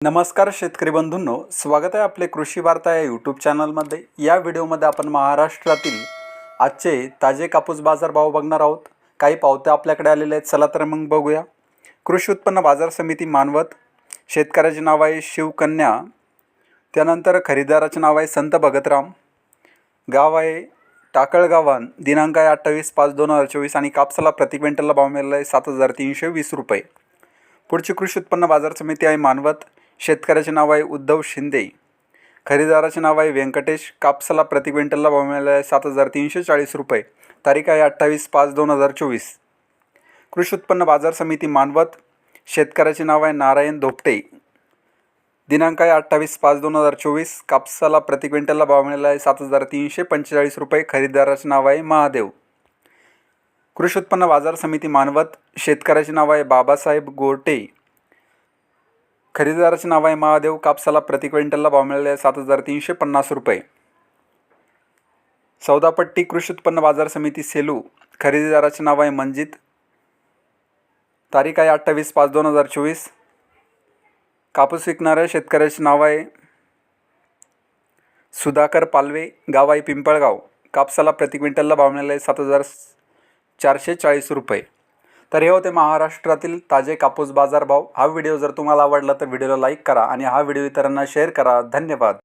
नमस्कार शेतकरी बंधूंनो स्वागत आहे आपले कृषी वार्ता या यूट्यूब चॅनलमध्ये या व्हिडिओमध्ये आपण महाराष्ट्रातील आजचे ताजे कापूस बाजार भाव बघणार आहोत. काही पावत्या आपल्याकडे आलेल्या आहेत चला तर मग बघूया. कृषी उत्पन्न बाजार समिती मानवत शेतकऱ्याचे नाव आहे शिवकन्या त्यानंतर खरेदीदाराचे नाव आहे संत भगतराम गाव आहे टाकळगावान दिनांक आहे अठ्ठावीस पाच दोन हजार चोवीस आणि कापसाला प्रति क्विंटलला भाव मिळाला आहे सात हजार तीनशे वीस रुपये. पुढची कृषी उत्पन्न बाजार समिती आहे मानवत शेतकऱ्याचे नाव आहे उद्धव शिंदे. खरेदीदाराचे नाव आहे व्यंकटेश कापसाला प्रति क्विंटलला भाव मिळाला आहे सात हजार तीनशे चाळीस रुपये. तारीख आहे अठ्ठावीस पाच दोन हजार चोवीस. कृषी उत्पन्न बाजार समिती मानवत. शेतकऱ्याचे नाव आहे नारायण धोपटे. दिनांक आहे अठ्ठावीस पाच दोन हजार चोवीस. कापसाला प्रति क्विंटलला भाव मिळाला आहे सात हजार तीनशे पंचेचाळीस रुपये. खरेदीदाराचे नाव आहे महादेव. कृषी उत्पन्न बाजार समिती मानवत. शेतकऱ्याचे नाव आहे बाबासाहेब गोरटे. खरेदीदाराचे नाव आहे महादेव. कापसाला प्रति क्विंटलला भाव मिळाले सात हजार तीनशे पन्नास रुपये. सौदापट्टी कृषी उत्पन्न बाजार समिती सेलू. खरेदीदाराचे नाव आहे मंजित. तारीख आहे अठ्ठावीस पाच दोन हजार चोवीस. कापूस विकणाऱ्या शेतकऱ्याचे नाव आहे सुधाकर पालवे. गाव आहे पिंपळगाव. कापसाला प्रति क्विंटलला भाव मिळाले सात हजार चारशे चाळीस रुपये. तर हे होते महाराष्ट्रातील ताजे कापूस बाजारभाव हा व्हिडिओ जर तुम्हाला आवडला तर व्हिडिओला लाईक करा आणि हा व्हिडिओ इतरांना शेअर करा. धन्यवाद.